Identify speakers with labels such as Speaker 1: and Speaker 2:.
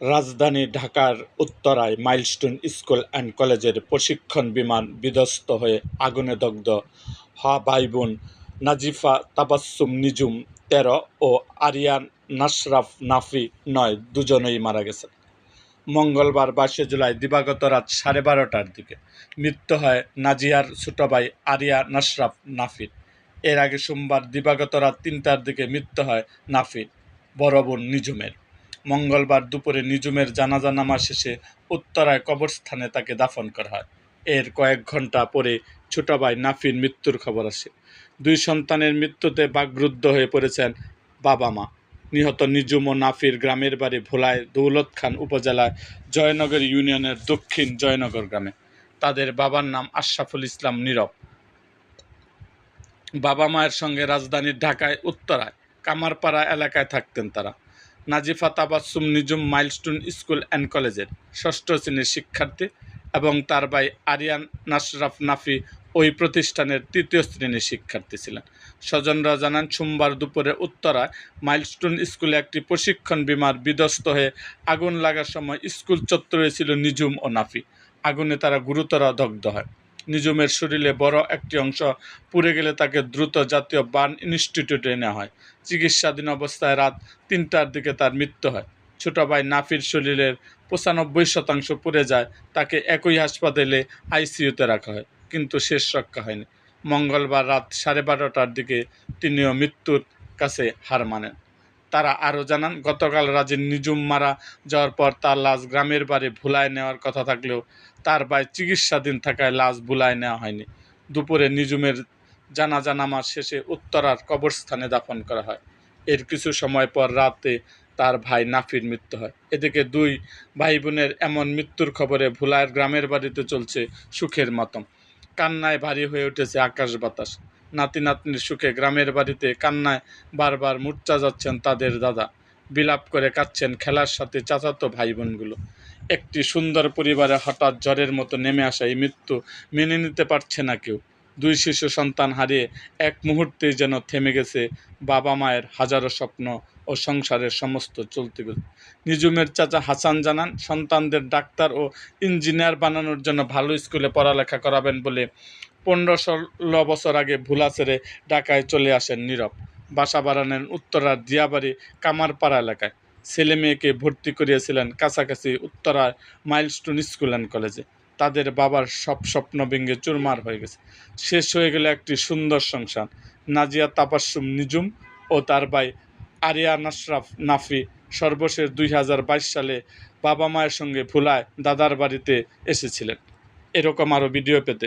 Speaker 1: রাজধানী ঢাকার উত্তরায় মাইলস্টোন স্কুল অ্যান্ড কলেজের প্রশিক্ষণ বিমান বিধ্বস্ত হয়ে আগুনে দগ্ধ হওয়া ভাইবোন নাজিফা তাবাস্সুম নিজুম তেরো ও আরিয়ান নাশরাফ নাফি নয়, দুজনেই মারা গেছেন। মঙ্গলবার বাইশে জুলাই দিবাগত রাত সাড়ে বারোটার দিকে মৃত্যু হয় নাজিয়ার ছোট ভাই আরিয়া নাশরাফ নাফির। এর আগে সোমবার দিবাগত রাত তিনটার দিকে মৃত্যু হয় নাফির, বড় বোন নিজুমের মঙ্গলবার দুপুরে নিজুমের জানাজা নামা শেষে উত্তরায় কবরস্থানে তাকে দাফন করা হয়। এর কয়েক ঘণ্টা পরে ছোট ভাই নাফির মৃত্যুর খবর আসে। দুই সন্তানের মৃত্যুতে বাকরুদ্ধ হয়ে পড়েছেন বাবা মা। নিহত নিজুম ও নাফির গ্রামের বাড়ি ভোলায় দৌলত খান উপজেলায় জয়নগর ইউনিয়নের দক্ষিণ জয়নগর গ্রামে। তাদের বাবার নাম আশরাফুল ইসলাম নীরব। বাবা মায়ের সঙ্গে রাজধানীর ঢাকায়, উত্তরায়, কামারপাড়া এলাকায় থাকতেন তারা। Nazifa Tabassum Nijum Milestone school and কলেজের ষষ্ঠ শ্রেণির শিক্ষার্থী এবং তার ভাই আরিয়ান নাশরাফ নাফি ওই প্রতিষ্ঠানের তৃতীয় শ্রেণির শিক্ষার্থী ছিলেন। স্বজনরা জানান, সোমবার দুপুরে উত্তরায় মাইলস্টোন স্কুলে একটি প্রশিক্ষণ বিমার বিধ্বস্ত হয়ে আগুন লাগার সময় স্কুল চত্বরে ছিল নিজুম ও নাফি। আগুনে তারা গুরুতর দগ্ধ হয়। নিজুমের শরীরে বড় একটি অংশ পুড়ে গেলে তাকে দ্রুত জাতীয় বার্ন ইনস্টিটিউটে নেওয়া হয়। চিকিৎসাধীন অবস্থায় রাত তিনটার দিকে তার মৃত্যু হয়। ছোট ভাই নাফির শরীরের পঁচানব্বই শতাংশ পুড়ে যায়, তাকে একই হাসপাতালে আইসিইউতে রাখা হয়, কিন্তু শেষ রক্ষা হয়নি। মঙ্গলবার রাত সাড়ে বারোটার দিকে তিনিও মৃত্যুর কাছে হার মানেন। তারা আরও জানান, গতকাল রাজের নিজুম মারা যাওয়ার পর তার লাশ গ্রামের বাড়ি ভুলায় নেওয়ার কথা থাকলেও তার ভাই চিকিৎসাধীন থাকায় লাশ ভুলায় নেওয়া হয়নি। দুপুরে নিজুমের জানাজা নামাজ শেষে উত্তরার কবরস্থানে দাফন করা হয়। এর কিছু সময় পর রাতে তার ভাই নাফির মৃত্যু হয়। এদিকে দুই ভাই বোনের এমন মৃত্যুর খবরে ভুলায়ের গ্রামের বাড়িতে চলছে সুখের মাতম। কান্নায় ভারী হয়ে উঠেছে আকাশ বাতাস। নাতি নাতনির সুখে গ্রামের বাড়িতে কান্নায় বারবার মূর্চা যাচ্ছেন তাদের দাদা। বিলাপ করে কাঁদছেন খেলার সাথে চাচাতো ভাই বোনগুলো একটি সুন্দর পরিবারে হঠাৎ জ্বরের মতো নেমে আসা এই মৃত্যু মেনে নিতে পারছে না কেউ। দুই শিশু সন্তান হারিয়ে এক মুহূর্তেই যেন থেমে গেছে বাবা মায়ের হাজারো স্বপ্ন ও সংসারের সমস্ত চলতে গেছে নিজুমের চাচা হাসান জানান, সন্তানদের ডাক্তার ও ইঞ্জিনিয়ার বানানোর জন্য ভালো স্কুলে পড়ালেখা করাবেন বলে পনেরো ষোলো বছর আগে ভুলা ছেড়ে ঢাকায় চলে আসেন নীরব। বাসা বাড়ানোর উত্তরার দিয়াবাড়ি কামারপাড়া এলাকায়। ছেলে মেয়েকে ভর্তি করিয়েছিলেন কাছাকাছি উত্তরায় মাইলস্টোন স্কুল অ্যান্ড কলেজে। তাদের বাবার সব স্বপ্ন ভেঙে চুরমার হয়ে গেছে। শেষ হয়ে গেল একটি সুন্দর সংসার। নাজিয়া তাপাসুম নিজুম ও তার ভাই আরিয়া নাশরাফ নাফি সর্বশেষ দুই হাজার বাইশ সালে বাবা মায়ের সঙ্গে ভুলায় দাদার বাড়িতে এসেছিলেন। এরকম আরও ভিডিও পেতে